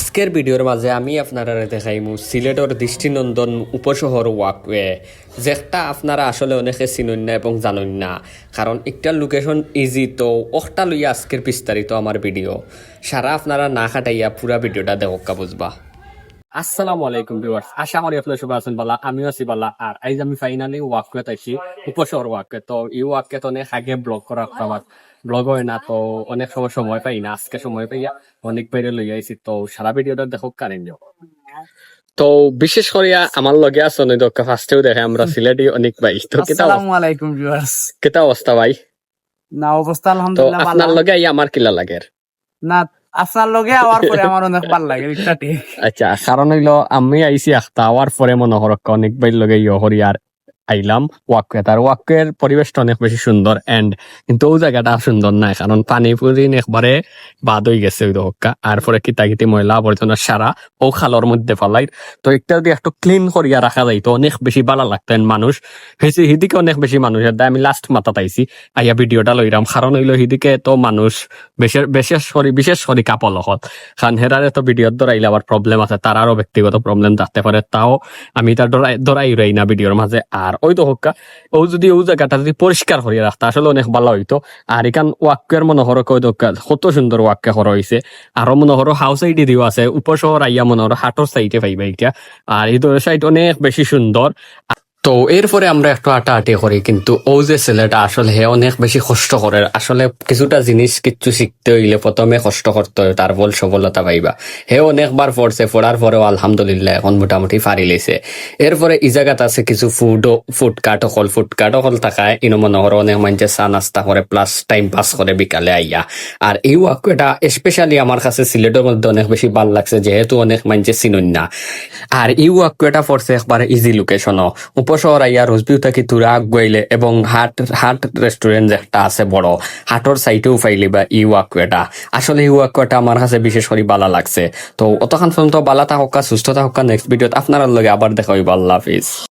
আজকের ভিডিওর মাঝে আমি আপনারা দেখাইমু সিলেটর দৃষ্টিনন্দন উপশহর ওয়াকওয়ে যেটা আপনারা আসলে অনেকে চিনুন না এবং জানুন না। কারণ একটা লোকেশন ইজি তো ওটা লইয়া আজকের বিস্তারিত আমার ভিডিও। সারা আপনারা না খাটাইয়া পুরা ভিডিওটা দেখা বুঝবা। আসসালামু আলাইকুম ভিউয়ার্স, আশা করি আপনারা সবাই আছেন বালা, আমিও আছি বালা। আর আজ আমি ফাইনালি ওয়াকওয়ে আইছি, উপশহর ওয়াকওয়ে। তো এই ওয়াকওয়ে তো অনেক আগে ব্লগ করা আমার ব্লগ হয় না তো অনেক সময় সময় পাই না আজকে সময় পাইয়া অনেক বাইরে লই আইছি তো সারা ভিডিওটা দেখো কারেন যাও তো বিশেষ করিয়া আমার লগে আছে নই দক্কা ফার্স্টেও দেখে আমরা সিলেটি অনেক ভাই। তো কেটা আসসালামু আলাইকুম ভিউয়ার্স কেটা অবস্থা ভাই? না অবস্থা আলহামদুলিল্লাহ ভালো। আপনার লগে আমার কিলা লাগে? না আপনার লগে আওয়ার পরে আমার অনেক ভালো লাগে আচ্ছা কারণ হইল আমি আইছি একটা আওয়ার পরে মনে হরক অনেক বাইর লগে ইয়ে হরিয়ার আইলাম ওয়াকওয়ে তার ওয়াকওয়ের পরিবেশটা অনেক বেশি সুন্দর এন্ড কিন্তু ও জায়গাটা সুন্দর নাই, কারণ পানি পুরি একবারে বাদ হয়ে গেছে ওই দহকা আর পরে কিতা কিতি ময়লা আবর্জনা সারা ও খালর মধ্যে ফালাই। তো একটা যদি একটু ক্লিন করিয়া রাখা যায়, তো অনেক বেশি ভালো লাগতেন মানুষ হয়েছে হিদিকে অনেক বেশি মানুষ। এর আমি লাস্ট মাথা পাইছি, আইয়া ভিডিওটা লইরাম, কারণ হইল হিদিকে তো মানুষ বিশেষ বিশেষ করে বিশেষ করে কাপল হত কারণ হেরারে তো ভিডিওর ধরাইলে আবার প্রবলেম আছে তারারও ব্যক্তিগত প্রবলেম থাকতে পারে, তাও আমি তার দরাই দরাই রই না ভিডিওর মাঝে। আর ওই তো হোক ও যদি ও জায়গাটা যদি পরিষ্কার করিয়া রাখতে আসলে অনেক ভালো হইতো। আর এখান ওয়াক্যের মনে হরো কই দোকা কত সুন্দর ওয়াক্যে হর হয়েছে আরও মনে হরো হাউস সাইডে দিও আছে উপশহর আইয়া মনে হরো হাটর সাইডে পাইবা এটা আর এই সাইড অনেক বেশি সুন্দর। তো এরপরে আমরা একটু আটাআটি করি, কিন্তু ও যে ছেলেটা আসলে হে অনেক বেশি কষ্ট করে। আসলে কিছুটা জিনিস কিচ্ছু শিখতে হইলে প্রথমে কষ্ট করতে হয়, তার বল সফলতা পাইবা। হে অনেকবার পড়ছে, পড়ার পরেও আলহামদুলিল্লাহ এখন মোটামুটি ফারি লেছে। এরপরে এই জায়গাত আছে কিছু ফুড ফুডকার্ট হল ফুডকার্ট হল থাকায় ইনো মনে করো অনেক মানুষে চা নাস্তা করে প্লাস টাইম পাস করে বিকালে আইয়া। আর এই ওয়াকুটা স্পেশালি আমার কাছে সিলেটের মধ্যে অনেক বেশি ভালো লাগছে, যেহেতু অনেক মানুষে চিনুন না আর এই ওয়াকুটা পড়ছে একবার ইজি লোকেশনও উপশহর আইয়া রসবিউ থাকি তুরা আগুয়াইলে এবং হাট হাট রেস্টুরেন্ট একটা আছে বড়, হাটর সাইটেও ফাইলি বা ই ওয়াকুয়েটা আসলে এই ওয়াকুয়েটা আমার কাছে বিশেষ করে বালা লাগছে। তো অতখান পর্যন্ত বালা থাকা সুস্থ থাকা নেক্সট ভিডিওত আপনার লগে আবার দেখা হইব। আল্লাহ হাফিজ।